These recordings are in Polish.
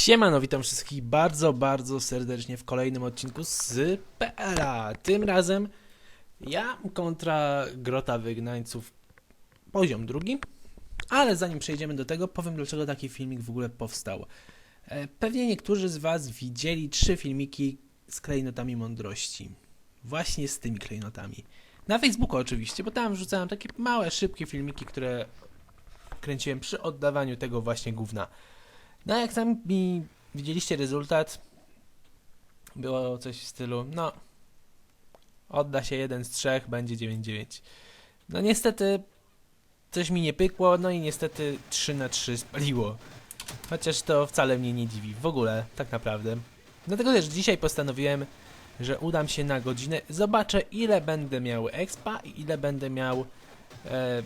Siemano, witam wszystkich bardzo, bardzo serdecznie w kolejnym odcinku z PLA. Tym razem ja kontra Grota Wygnańców poziom drugi. Ale zanim przejdziemy do tego, powiem dlaczego taki filmik w ogóle powstał. E, Pewnie niektórzy z Was widzieli trzy filmiki z klejnotami mądrości. Właśnie z tymi klejnotami. Na Facebooku oczywiście, bo tam wrzucałem takie małe, szybkie filmiki, które kręciłem przy oddawaniu tego właśnie gówna. No jak sami widzieliście rezultat, było coś w stylu, no, odda się jeden z trzech, będzie 9-9. No niestety, coś mi nie pykło, no i niestety 3 na 3 spaliło. Chociaż to wcale mnie nie dziwi, w ogóle, tak naprawdę. Dlatego też dzisiaj postanowiłem, że udam się na godzinę, zobaczę ile będę miał expa i ile będę miał e,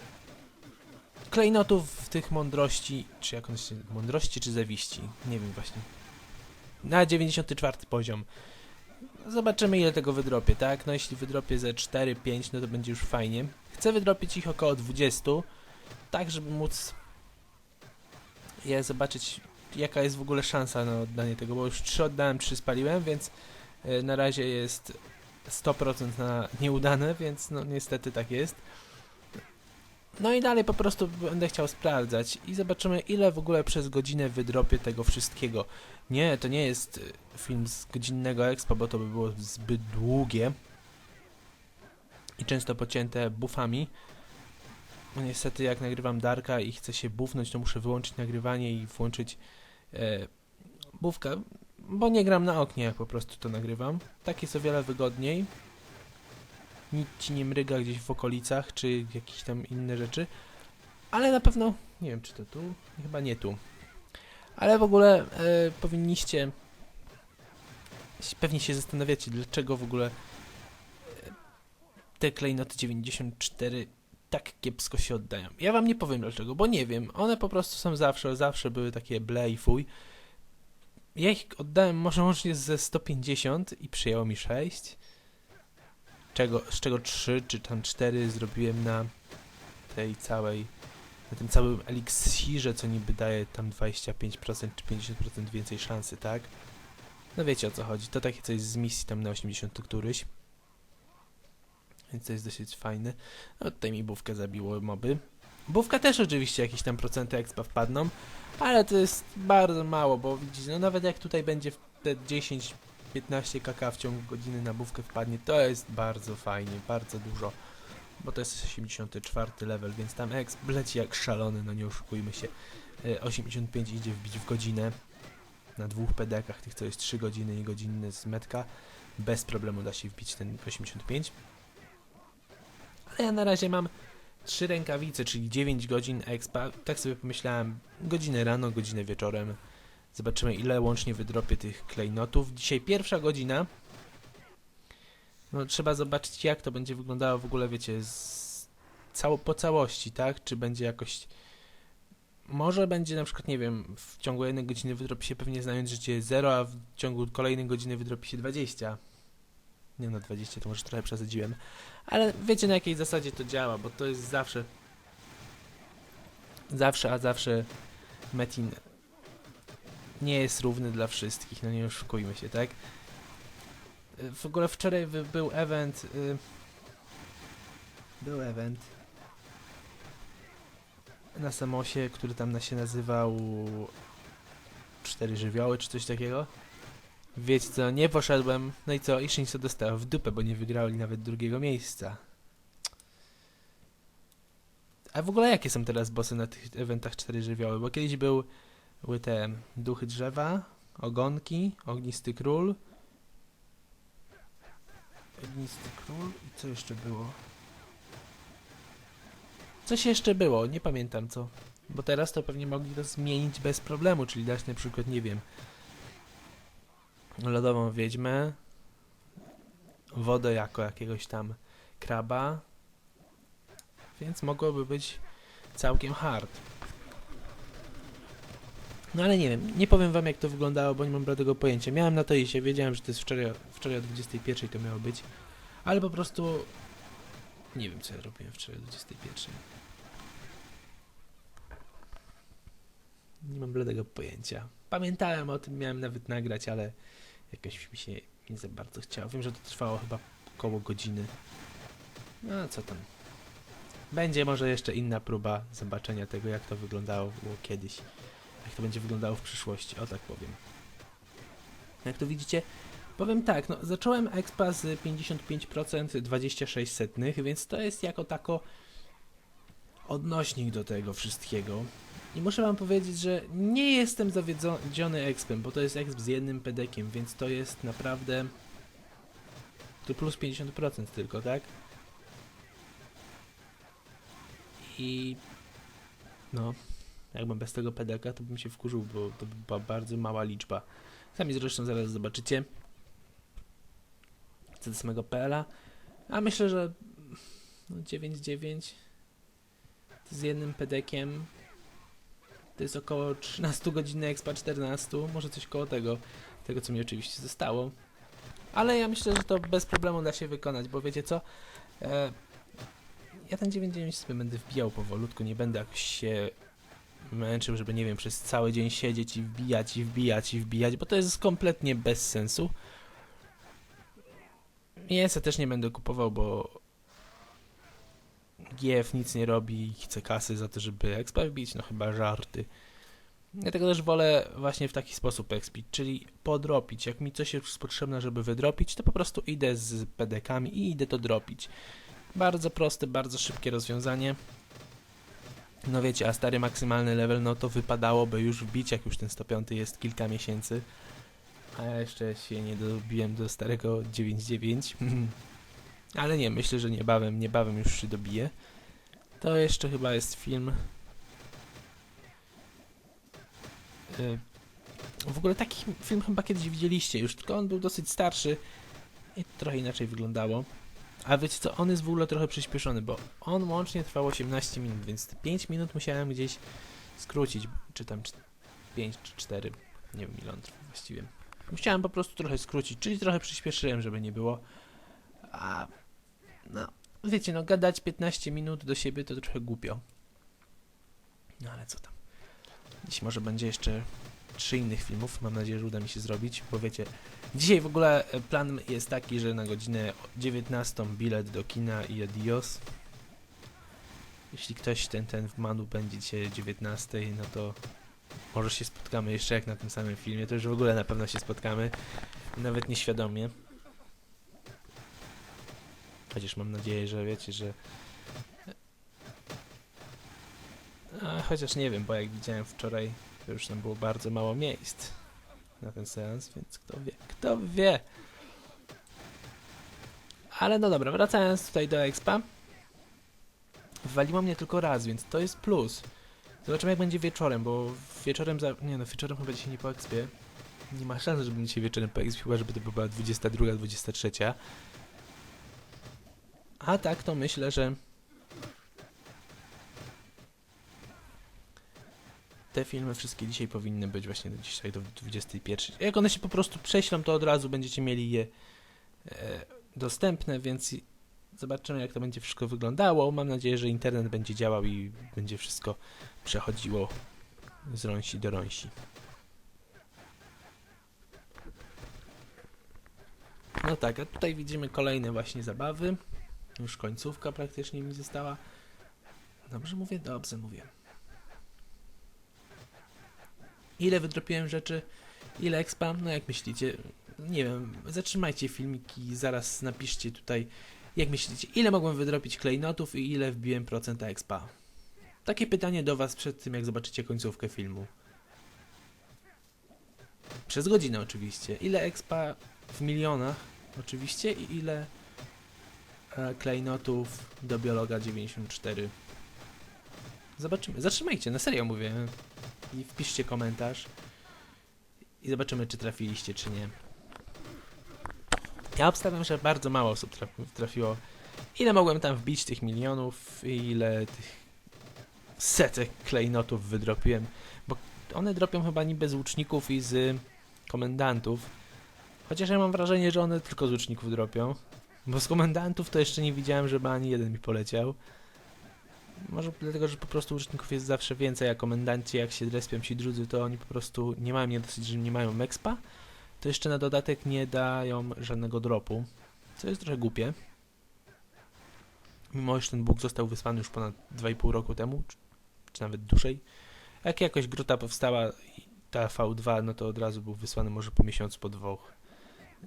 klejnotów tych mądrości, czy jak on się, mądrości czy zawiści, nie wiem właśnie. Na 94 poziom. Zobaczymy ile tego wydropię, tak? No jeśli wydropię ze 4-5, no to będzie już fajnie. Chcę wydropić ich około 20, tak żeby móc je zobaczyć jaka jest w ogóle szansa na oddanie tego, bo już 3 oddałem, 3 spaliłem, więc e, na razie jest 100% na nieudane, więc no niestety tak jest. No i dalej po prostu będę chciał sprawdzać i zobaczymy ile w ogóle przez godzinę wydropię tego wszystkiego. Nie, to nie jest y, film z godzinnego expo, bo to by było zbyt długie i często pocięte buffami. No niestety jak nagrywam Darka i chcę się bufnąć, to muszę wyłączyć nagrywanie i włączyć e, bufka, bo nie gram na oknie, jak po prostu to nagrywam. Tak jest o wiele wygodniej nic ci nie mryga gdzieś w okolicach, czy jakieś tam inne rzeczy. Ale na pewno, nie wiem czy to tu, chyba nie tu. Ale w ogóle e, powinniście, pewnie się zastanawiacie, dlaczego w ogóle e, te klejnoty 94 tak kiepsko się oddają. Ja wam nie powiem dlaczego, bo nie wiem. One po prostu są zawsze, zawsze były takie ble i fuj. Ja ich oddałem może łącznie ze 150 i przyjęło mi 6 czego, z czego 3 czy tam 4 zrobiłem na tej całej, na tym całym eliksirze, co niby daje tam 25% czy 50% więcej szansy, tak? No wiecie o co chodzi, to takie coś z misji tam na 80 któryś. Więc to jest dosyć fajne. No tutaj mi bówkę zabiło moby. Bówka też oczywiście jakieś tam procenty expa wpadną, ale to jest bardzo mało, bo widzicie, no nawet jak tutaj będzie te 10 15 kk w ciągu godziny na bówkę wpadnie, to jest bardzo fajnie, bardzo dużo. Bo to jest 84 level, więc tam X leci jak szalony, no nie oszukujmy się. E, 85 idzie wbić w godzinę na dwóch pedekach, tych co jest 3 godziny i godzinny z metka. Bez problemu da się wbić ten 85. Ale ja na razie mam 3 rękawice, czyli 9 godzin expa. Tak sobie pomyślałem, godzinę rano, godzinę wieczorem. Zobaczymy ile łącznie wydropię tych klejnotów. Dzisiaj pierwsza godzina. No trzeba zobaczyć jak to będzie wyglądało w ogóle, wiecie, z cało, po całości, tak? Czy będzie jakoś... Może będzie na przykład, nie wiem, w ciągu jednej godziny wydropi się pewnie znając życie 0, a w ciągu kolejnej godziny wydropi się 20. Nie no, 20 to może trochę przesadziłem. Ale wiecie na jakiej zasadzie to działa, bo to jest zawsze... Zawsze, a zawsze Metin nie jest równy dla wszystkich, no nie oszukujmy się, tak? W ogóle wczoraj był event. y, Był event. Na Samosie, który tam się nazywał. Cztery żywioły, czy coś takiego. Wiecie co, nie poszedłem. No i co? I Shinso dostała w dupę, bo nie wygrali nawet drugiego miejsca. A w ogóle jakie są teraz bossy na tych eventach cztery żywioły? Bo kiedyś był te duchy drzewa, ogonki, ognisty król. Ognisty król i co jeszcze było? Coś jeszcze było, nie pamiętam co. Bo teraz to pewnie mogli to zmienić bez problemu, czyli dać na przykład, nie wiem, lodową wiedźmę, wodę jako jakiegoś tam kraba, więc mogłoby być całkiem hard. No ale nie wiem, nie powiem wam jak to wyglądało, bo nie mam bladego pojęcia. Miałem na to iść, wiedziałem, że to jest wczoraj, wczoraj o 21 to miało być, ale po prostu nie wiem co ja robiłem wczoraj o 21. Nie mam bladego pojęcia. pamiętałem o tym, miałem nawet nagrać, ale jakoś mi się nie za bardzo chciało. Wiem, że to trwało chyba około godziny. No co tam. Będzie może jeszcze inna próba zobaczenia tego, jak to wyglądało kiedyś. Jak to będzie wyglądało w przyszłości, o tak powiem. Jak to widzicie, powiem tak, no zacząłem expa z 55% 26 setnych, więc to jest jako tako odnośnik do tego wszystkiego. I muszę wam powiedzieć, że nie jestem zawiedziony expem, bo to jest exp z jednym pedekiem, więc to jest naprawdę to plus 50% tylko, tak? I no, jakbym bez tego pedeka, to bym się wkurzył, bo to by była bardzo mała liczba. Sami zresztą zaraz zobaczycie. Co do samego PL-a. A myślę, że no 9,9 z jednym pedekiem to jest około 13 godzin expa 14, może coś koło tego, tego co mi oczywiście zostało. Ale ja myślę, że to bez problemu da się wykonać, bo wiecie co? E, ja ten 9.9 sobie będę wbijał powolutku, nie będę jakoś się męczył, żeby nie wiem, przez cały dzień siedzieć i wbijać, i wbijać, i wbijać, bo to jest kompletnie bez sensu. Mięsa też nie będę kupował, bo GF nic nie robi i chce kasy za to, żeby expa wbić, no chyba żarty. Dlatego też wolę właśnie w taki sposób expić, czyli podropić. Jak mi coś jest potrzebne, żeby wydropić, to po prostu idę z pedekami i idę to dropić. Bardzo proste, bardzo szybkie rozwiązanie. No wiecie, a stary maksymalny level, no to wypadałoby już wbić, jak już ten 105 jest kilka miesięcy. A ja jeszcze się nie dobiłem do starego 9.9. Ale nie, myślę, że niebawem, niebawem już się dobiję. To jeszcze chyba jest film. Y, W ogóle taki film chyba kiedyś widzieliście już, tylko on był dosyć starszy i trochę inaczej wyglądało. A wiecie co, on jest w ogóle trochę przyspieszony, bo on łącznie trwał 18 minut, więc te 5 minut musiałem gdzieś skrócić, czy tam 5 czy 4, nie wiem ile on trwał właściwie. Musiałem po prostu trochę skrócić, czyli trochę przyspieszyłem, żeby nie było. A no, wiecie, no gadać 15 minut do siebie to trochę głupio. No ale co tam. Dziś może będzie jeszcze trzy innych filmów, mam nadzieję, że uda mi się zrobić, bo wiecie, dzisiaj w ogóle e, plan jest taki, że na godzinę 19 bilet do kina i adios. Jeśli ktoś ten, ten w Manu będzie dzisiaj 19, no to może się spotkamy jeszcze jak na tym samym filmie, to już w ogóle na pewno się spotkamy, nawet nieświadomie. Chociaż mam nadzieję, że wiecie, że. A, chociaż nie wiem, bo jak widziałem wczoraj, to już tam było bardzo mało miejsc na ten seans, więc kto wie, kto wie. Ale no dobra, wracając tutaj do expa. Waliło mnie tylko raz, więc to jest plus. Zobaczymy jak będzie wieczorem, bo wieczorem za... Nie no, wieczorem chyba dzisiaj nie po expie. Nie ma szans, żebym dzisiaj wieczorem po expie, chyba żeby to była 22, 23. A tak, to myślę, że te filmy wszystkie dzisiaj powinny być właśnie do dzisiaj do 21. Jak one się po prostu prześlą, to od razu będziecie mieli je e, dostępne, więc zobaczymy jak to będzie wszystko wyglądało. Mam nadzieję, że internet będzie działał i będzie wszystko przechodziło z rąsi do rąsi. No tak, a tutaj widzimy kolejne właśnie zabawy. Już końcówka praktycznie mi została. Dobrze mówię? Dobrze mówię. Ile wydropiłem rzeczy? Ile expa? No jak myślicie? Nie wiem, zatrzymajcie filmiki, zaraz napiszcie tutaj, jak myślicie, ile mogłem wydropić klejnotów i ile wbiłem procenta expa? Takie pytanie do was przed tym, jak zobaczycie końcówkę filmu. Przez godzinę oczywiście. Ile expa w milionach oczywiście i ile e, klejnotów do biologa 94. Zobaczymy. Zatrzymajcie, na serio mówię. I wpiszcie komentarz. I zobaczymy, czy trafiliście, czy nie. Ja obstawiam, że bardzo mało osób traf- trafiło. Ile mogłem tam wbić tych milionów ile tych setek klejnotów wydropiłem. Bo one dropią chyba niby z łuczników i z komendantów. Chociaż ja mam wrażenie, że one tylko z łuczników dropią. Bo z komendantów to jeszcze nie widziałem, żeby ani jeden mi poleciał. Może dlatego, że po prostu użytkowników jest zawsze więcej, a komendanci jak się respią ci drudzy, to oni po prostu nie mają, nie dosyć, że nie mają expa, to jeszcze na dodatek nie dają żadnego dropu, co jest trochę głupie. Mimo, że ten bóg został wysłany już ponad 2,5 roku temu, czy, czy nawet dłużej. Jak jakoś grota powstała, ta V2, no to od razu był wysłany może po miesiącu, po dwóch,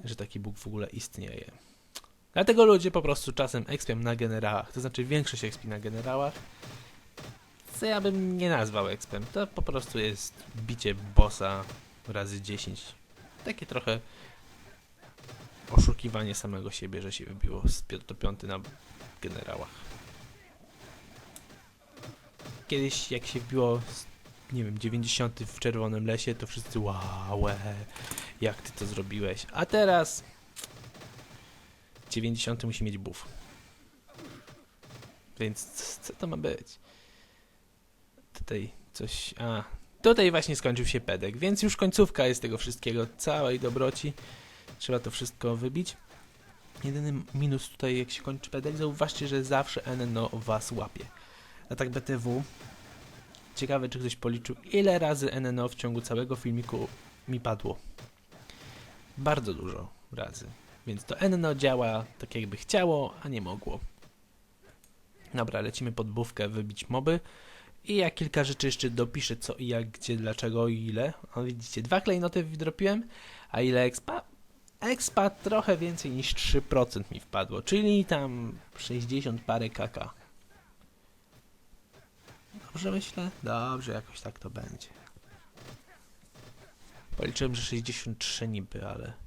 że taki bóg w ogóle istnieje. Dlatego ludzie po prostu czasem expią na generałach, to znaczy większość expi na generałach, co ja bym nie nazwał expem, to po prostu jest bicie bossa razy 10. Takie trochę oszukiwanie samego siebie, że się wybiło z 5 do 5 na generałach. Kiedyś jak się wbiło nie wiem, 90 w czerwonym lesie, to wszyscy wow, jak ty to zrobiłeś. A teraz 90 musi mieć buff. Więc co to ma być? Tutaj coś. A, tutaj właśnie skończył się pedek, więc już końcówka jest tego wszystkiego, całej dobroci. Trzeba to wszystko wybić. Jedyny minus tutaj, jak się kończy pedek, zauważcie, że zawsze NNO was łapie. A tak BTW. Ciekawe, czy ktoś policzył, ile razy NNO w ciągu całego filmiku mi padło. Bardzo dużo razy. Więc to NNO działa tak jakby chciało, a nie mogło. Dobra, lecimy pod bówkę wybić moby. I ja kilka rzeczy jeszcze dopiszę, co i jak, gdzie, dlaczego i ile. O, widzicie, dwa klejnoty wydropiłem, a ile expa? Expa trochę więcej niż 3% mi wpadło, czyli tam 60 parę kaka. Dobrze myślę? Dobrze, jakoś tak to będzie. Policzyłem, że 63 niby, ale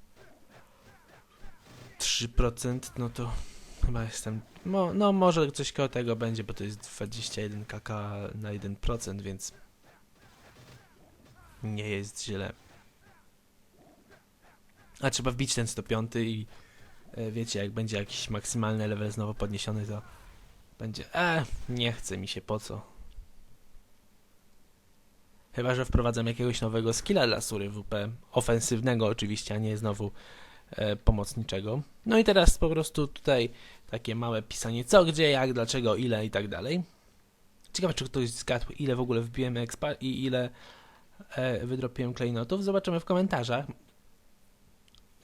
3% no to chyba jestem. Mo, no może coś koło tego będzie, bo to jest 21 kk na 1%, więc nie jest źle. A trzeba wbić ten 105 i e, wiecie, jak będzie jakiś maksymalny level znowu podniesiony, to będzie. E, nie chce mi się po co. Chyba, że wprowadzam jakiegoś nowego skilla dla Sury WP. Ofensywnego oczywiście, a nie znowu pomocniczego. No i teraz po prostu tutaj takie małe pisanie co, gdzie, jak, dlaczego, ile i tak dalej. Ciekawe, czy ktoś zgadł, ile w ogóle wbiłem expa i ile e, wydropiłem klejnotów. Zobaczymy w komentarzach.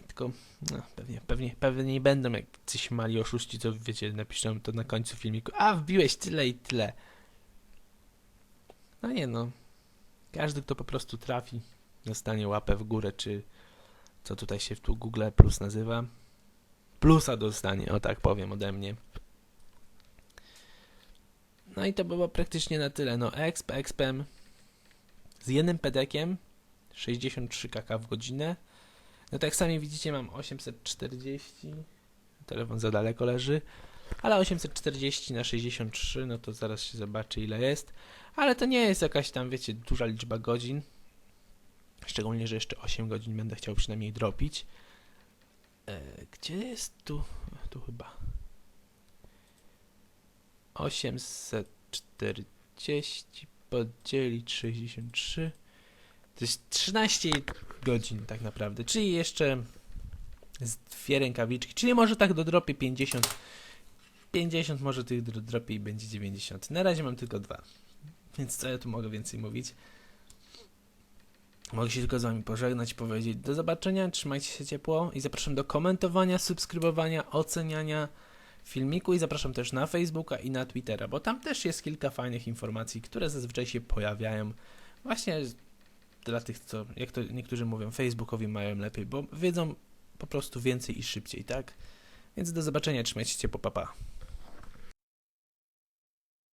Tylko no, pewnie, pewnie, pewnie nie będą jak coś mali oszuści, co wiecie, napiszą to na końcu filmiku. A, wbiłeś tyle i tyle. No nie no. Każdy, kto po prostu trafi, dostanie łapę w górę, czy co tutaj się tu Google Plus nazywa. Plusa dostanie, o tak powiem ode mnie. No i to było praktycznie na tyle. No exp, expem z jednym pedekiem 63 kk w godzinę. No tak sami widzicie mam 840. Telefon za daleko leży. Ale 840 na 63, no to zaraz się zobaczy ile jest. Ale to nie jest jakaś tam, wiecie, duża liczba godzin. Szczególnie, że jeszcze 8 godzin będę chciał przynajmniej dropić. E, gdzie jest tu? Tu chyba. 840 podzielić 63. To jest 13 godzin tak naprawdę. Czyli jeszcze z dwie rękawiczki. Czyli może tak do dropie 50. 50 może tych dro- dropie i będzie 90. Na razie mam tylko dwa. Więc co ja tu mogę więcej mówić? Mogę się tylko z wami pożegnać, powiedzieć do zobaczenia, trzymajcie się ciepło i zapraszam do komentowania, subskrybowania, oceniania filmiku i zapraszam też na Facebooka i na Twittera, bo tam też jest kilka fajnych informacji, które zazwyczaj się pojawiają właśnie dla tych, co, jak to niektórzy mówią, Facebookowi mają lepiej, bo wiedzą po prostu więcej i szybciej, tak? Więc do zobaczenia, trzymajcie się ciepło, papa. Pa.